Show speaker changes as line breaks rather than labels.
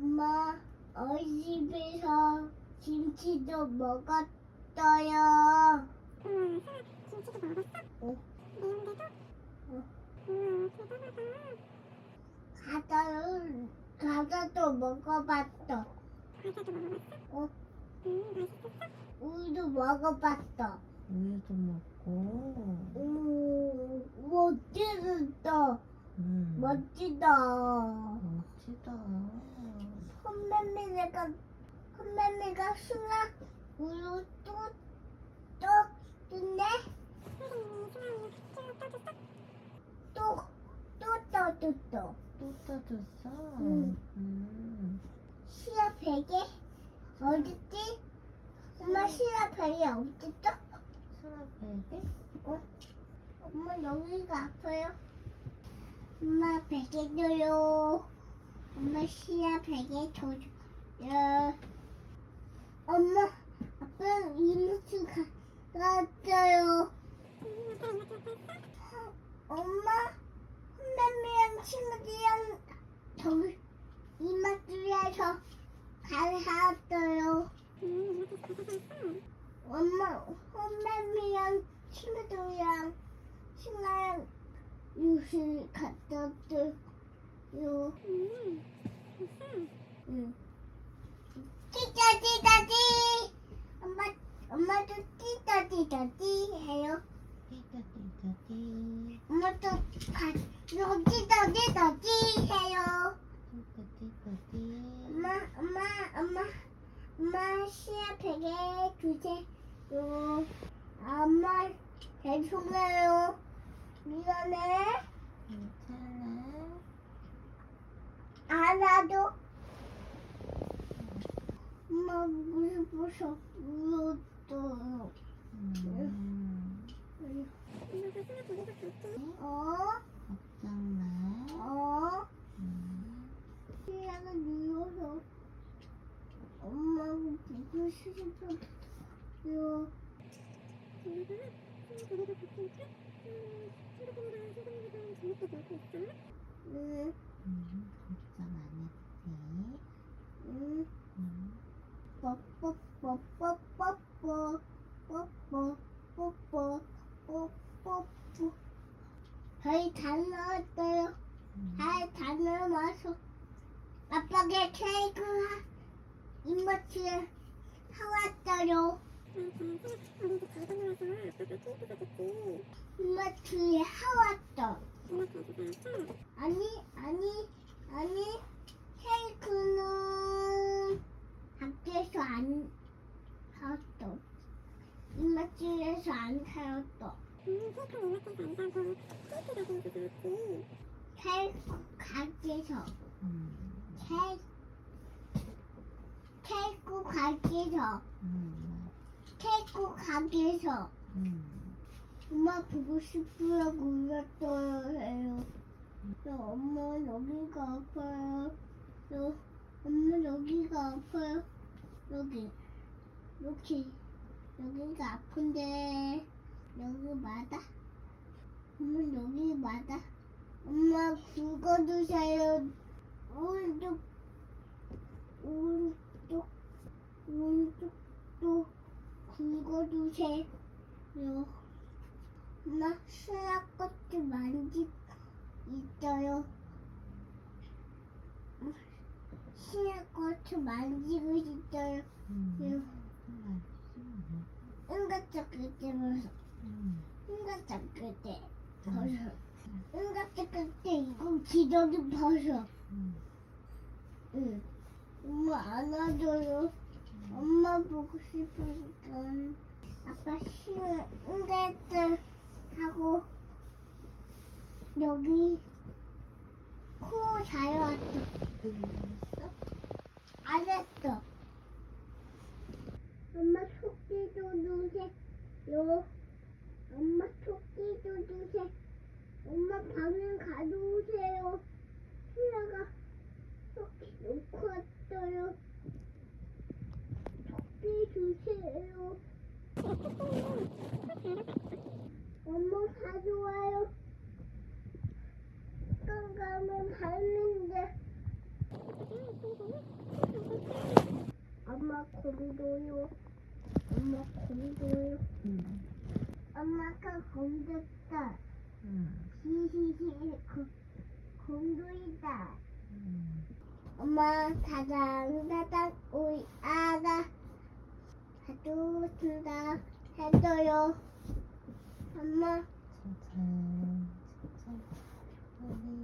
엄마, 어이 집에서 김치도 먹었어요.
음, 김치도 먹었어?
응.
매운데도?
응.
음, 대단하다.
과자를, 과자도 먹어봤어.
과자도 먹어봤어?
어,
음, 맛있었어?
우유도 먹어봤어.
우유도 먹고.
오, 멋지다.
음.
멋지다.
멋지다.
선배님이가, 선배님이가 수학 우유 또, 또, 주네?
선생님이 수나우유 쭉 떠줬어?
또, 또, 또, 또, 또.
또 따줬어?
응.
음.
시야 베개? 어딨지? 엄마 시야 베개 어딨어?
수학 베개?
어? 엄마 여기가 아파요. 엄마 베개 줘요. 엄마 시야 베개 줘 요. 엄마 아빠 이모스 갔어요.
엄마
선배님이랑 친구들이랑 저기 이마트에서
가져갔어?
엄마 선배님이랑 친구들이랑 신나랑 유실 갔었어요. 응. 찌짜 찌짜찌 엄마 엄마도 찌짜찌 해요.
띠.
엄마도 가 찌짜 찌짜찌 해요.
띠다 띠다 띠.
엄마 엄마 엄마 엄마 시야 베개 주세요. 엄마 죄송해요. 미안해.
괜찮아.
알아도 엄마 보고 싶어서 울었어요.
음.
엄마가 수나 보내서 갈게.
어?
걱정 마.
어?
음.
시야가 눌러서 엄마가 보고 싶어요.
엄마가 수나 보내서 갈테니까 음, 친구들이랑 선생님이랑 재밌게 놀고 있어?
응,
음. 걱정 안 했지.
응.
음.
뽀뽀 뽀뽀 뽀뽀 뽀뽀 뽀뽀 뽀뽀 저희 다 넣었어요.
음.
다 넣어서 아빠가 케이크 하- 이모티에 사왔어요.
사줬지.
이모티에 사왔어.
엄마
아니 아니 아니 케이크는 밖에서 안 사왔어. 이모티에서 안 사왔어.
음, 케이크 가게에서 사왔지.
케이크 가게에서
음.
케이크 가게에서
음.
엄마 보고 싶으라고 울었어요 엄마 여기가 아파요. 저 엄마 여기가 아파요. 여기 여기 여기가 아픈데 여기 맞아? 엄마 여기 맞아? 엄마 굵어주세요. 오른쪽 오른쪽 오른쪽도 엄마 수학 것도 만지고 있어요. 수학 것도 만지고 있어요.
음.
응가 잡을 때.
음.
응가 잡을 때 벌써. 응가 잡을 때 이거 기저귀 벌써.
음.
응. 엄마 안아줘요. 엄마 보고 싶으니까. 시은 응가들 하고 여기 코잘 왔어.
그랬어?
알았어. 엄마 토끼도 주세요. 엄마 토끼도 주세요. 엄마 방에 가져오세요. 시아가 토끼 놓고 왔어요. 토끼 주세요. 엄마 가져와요. 깜깜은 봤는데
음?
엄마 곰도요. 엄마 곰도요.
응.
엄마가 곰됐다.
응.
히히히 곰- 곰돌이다.
응.
엄마 다당 다당 우리 아가 해도 준다 해줘요 엄마.
진짜, 진짜.